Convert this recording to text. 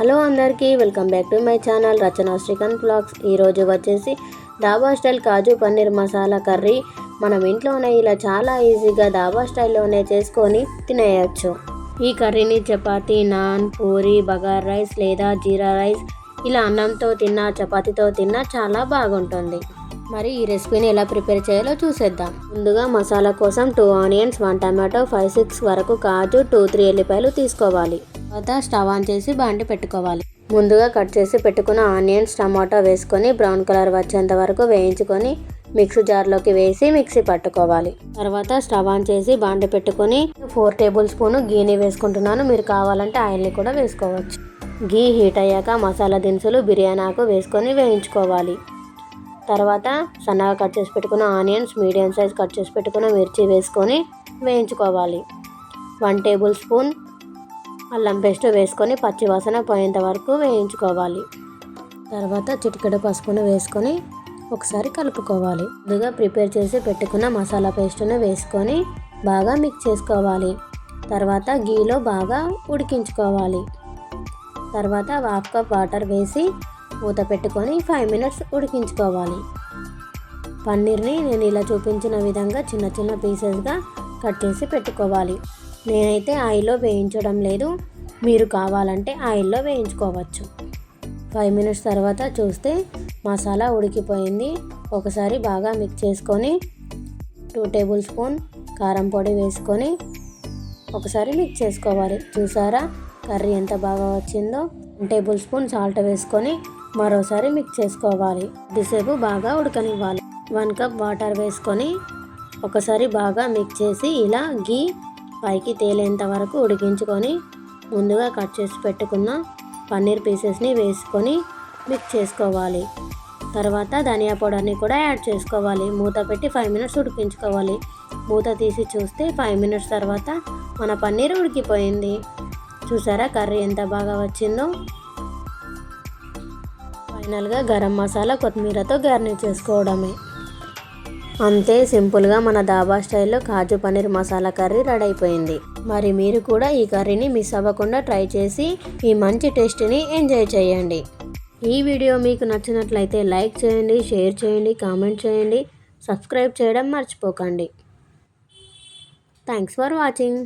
Hello అందరికీ welcome back to my channel Rachana Srikanth blogs. ఈరోజు వచ్చేసి ధాబా స్టైల్ కాజు పన్నీర్ మసాలా కర్రీ. మనం ఇంట్లోనే ఇలా చాలా ఈజీగా దాబా స్టైల్లోనే చేసుకొని తినేయచ్చు. ఈ కర్రీని చపాతి నాన్ పూరి బగార్ రైస్ లేదా జీరా రైస్ ఇలా అన్నంతో తిన్నా చపాతీతో తిన్నా చాలా బాగుంటుంది. మరి ఈ రెసిపీని ఎలా ప్రిపేర్ చేయాలో చూసేద్దాం. ముందుగా మసాలా కోసం two onions one tomato five six వరకు కాజు టూ త్రీ ఎల్లిపాయలు తీసుకోవాలి. తర్వాత స్టవ్ ఆన్ చేసి బాండి పెట్టుకోవాలి. ముందుగా కట్ చేసి పెట్టుకున్న ఆనియన్స్ టమాటో వేసుకొని బ్రౌన్ కలర్ వచ్చేంత వరకు వేయించుకొని మిక్సీ జార్లోకి వేసి మిక్సీ పట్టుకోవాలి. తర్వాత స్టవ్ ఆన్ చేసి బాండి పెట్టుకొని ఫోర్ టేబుల్ స్పూన్ గీని వేసుకుంటున్నాను. మీరు కావాలంటే ఆయిల్ని కూడా వేసుకోవచ్చు. గీ హీట్ అయ్యాక మసాలా దినుసులు బిర్యానాకు వేసుకొని వేయించుకోవాలి. తర్వాత సన్నగా కట్ చేసి పెట్టుకున్న ఆనియన్స్ మీడియం సైజ్ కట్ చేసి పెట్టుకున్న మిర్చి వేసుకొని వేయించుకోవాలి. వన్ టేబుల్ స్పూన్ అల్లం పేస్ట్ వేసుకొని పచ్చి వాసన పోయేంత వరకు వేయించుకోవాలి. తర్వాత చిటికెడు పసుపును వేసుకొని ఒకసారి కలుపుకోవాలి. ముందుగా ప్రిపేర్ చేసి పెట్టుకున్న మసాలా పేస్ట్ను వేసుకొని బాగా మిక్స్ చేసుకోవాలి. తర్వాత గీలో బాగా ఉడికించుకోవాలి. తర్వాత హాఫ్ కప్ వాటర్ వేసి మూత పెట్టుకొని ఫైవ్ మినిట్స్ ఉడికించుకోవాలి. పన్నీర్ని నేను ఇలా చూపించిన విధంగా చిన్న చిన్న పీసెస్గా కట్ చేసి పెట్టుకోవాలి. నేనైతే ఆయిల్లో వేయించడం లేదు. మీరు కావాలంటే ఆయిల్లో వేయించుకోవచ్చు. ఫైవ్ మినిట్స్ తర్వాత చూస్తే మసాలా ఉడికిపోయింది. ఒకసారి బాగా మిక్స్ చేసుకొని టూ టేబుల్ స్పూన్ కారం పొడి వేసుకొని ఒకసారి మిక్స్ చేసుకోవాలి. చూసారా? కర్రీ ఎంత బాగా వచ్చిందో. టేబుల్ స్పూన్ సాల్ట్ వేసుకొని మరోసారి మిక్స్ చేసుకోవాలి. కొద్దిసేపు బాగా ఉడకనివ్వాలి. వన్ కప్ వాటర్ వేసుకొని ఒకసారి బాగా మిక్స్ చేసి ఇలా గీ పైకి తేలేంత వరకు ఉడికించుకొని ముందుగా కట్ చేసి పెట్టుకున్న పన్నీర్ పీసెస్ని వేసుకొని మిక్స్ చేసుకోవాలి. తర్వాత ధనియా పౌడర్ని కూడా యాడ్ చేసుకోవాలి. మూత పెట్టి ఫైవ్ మినిట్స్ ఉడికించుకోవాలి. మూత తీసి చూస్తే ఫైవ్ మినిట్స్ తర్వాత మన పన్నీర్ ఉడికిపోయింది. చూసారా కర్రీ ఎంత బాగా వచ్చిందో? ఫైనల్గా గరం మసాలా కొత్తిమీరతో గార్నిష్ చేసుకోవడమే. అంతే సింపుల్గా మన దాబా స్టైల్లో కాజు పన్నీర్ మసాలా కర్రీ రెడీ అయిపోయింది. మరి మీరు కూడా ఈ కర్రీని మిస్ అవ్వకుండా ట్రై చేసి ఈ మంచి టేస్ట్ని ఎంజాయ్ చేయండి. ఈ వీడియో మీకు నచ్చినట్లయితే లైక్ చేయండి షేర్ చేయండి కామెంట్ చేయండి సబ్స్క్రైబ్ చేయడం మర్చిపోకండి. Thanks for watching.